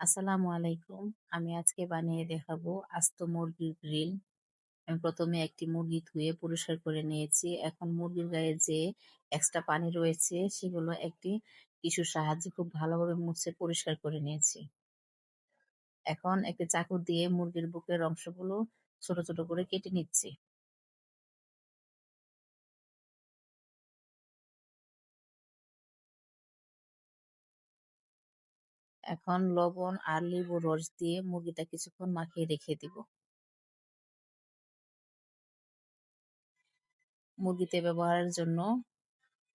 আসসালামু আলাইকুম। আমি আজকে বানিয়ে দেখাবো আস্ত মুরগির গ্রিল। আমি প্রথমে একটি মুরগি ধুয়ে পরিষ্কার করে নিয়েছি। এখন মুরগির গায়ে যে এক্সট্রা পানি রয়েছে, সেগুলো একটি টিস্যুর সাহায্যে খুব ভালোভাবে মুছে পরিষ্কার করে নিয়েছি। এখন একটি চাকু দিয়ে মুরগির বুকের অংশগুলো ছোট ছোট করে কেটে নিচ্ছি। এখন লবণ আর লেবু রস দিয়ে মুরগিটা কিছুক্ষণ মাখিয়ে রেখে দিব। মুরগিতে ব্যবহারের জন্য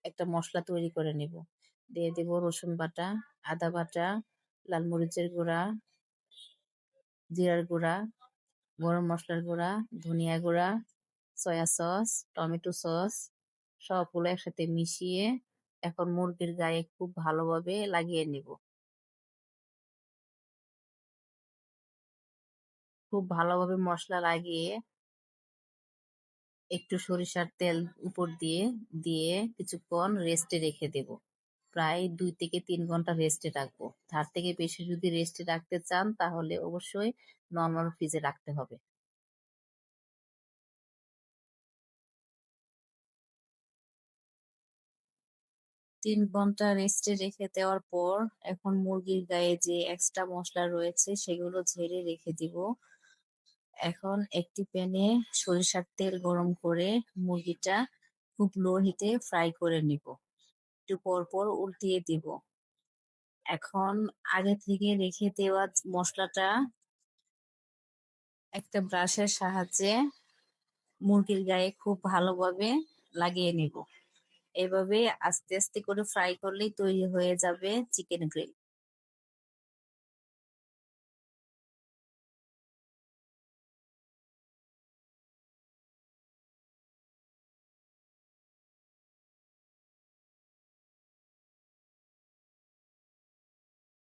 একটা মশলা তৈরি করে নিব। দিয়ে দেব রসুন বাটা, আদা বাটা, লাল মরিচের গুঁড়া, জিরার গুঁড়া, গরম মশলার গুঁড়া, ধনিয়া গুঁড়া, সয়া সস, টমেটো সস সবগুলো একসাথে মিশিয়ে এখন মুরগির গায়ে খুব ভালোভাবে লাগিয়ে নিব। খুব ভালোভাবে মশলা লাগিয়ে একটু সরিষার তেল উপর দিয়ে দিয়ে কিছুক্ষণ রেস্টে রেখে দেব। প্রায় দুই থেকে তিন ঘণ্টা রেস্টে রাখব। তার থেকে বেশি যদি রেস্টে রাখতে চান, তাহলে অবশ্যই নর্মাল ফ্রিজে রাখতে হবে। তিন ঘণ্টা রেস্টে রেখে দেওয়ার পর, এখন মুরগির গায়ে যে এক্সট্রা মশলা রয়েছে, সেগুলো ঝেড়ে রেখে দিব। এখন একটি প্যানে সরিষার তেল গরম করে মুরগিটা খুব লো হিটে ফ্রাই করে নিব। একটু পর পর উল্টিয়ে দিব। এখন আগে থেকে রেখে দেওয়া মশলাটা একটা ব্রাশের সাহায্যে মুরগির গায়ে খুব ভালোভাবে লাগিয়ে নিব। এভাবে আস্তে আস্তে করে ফ্রাই করলেই তৈরি হয়ে যাবে চিকেন গ্রিল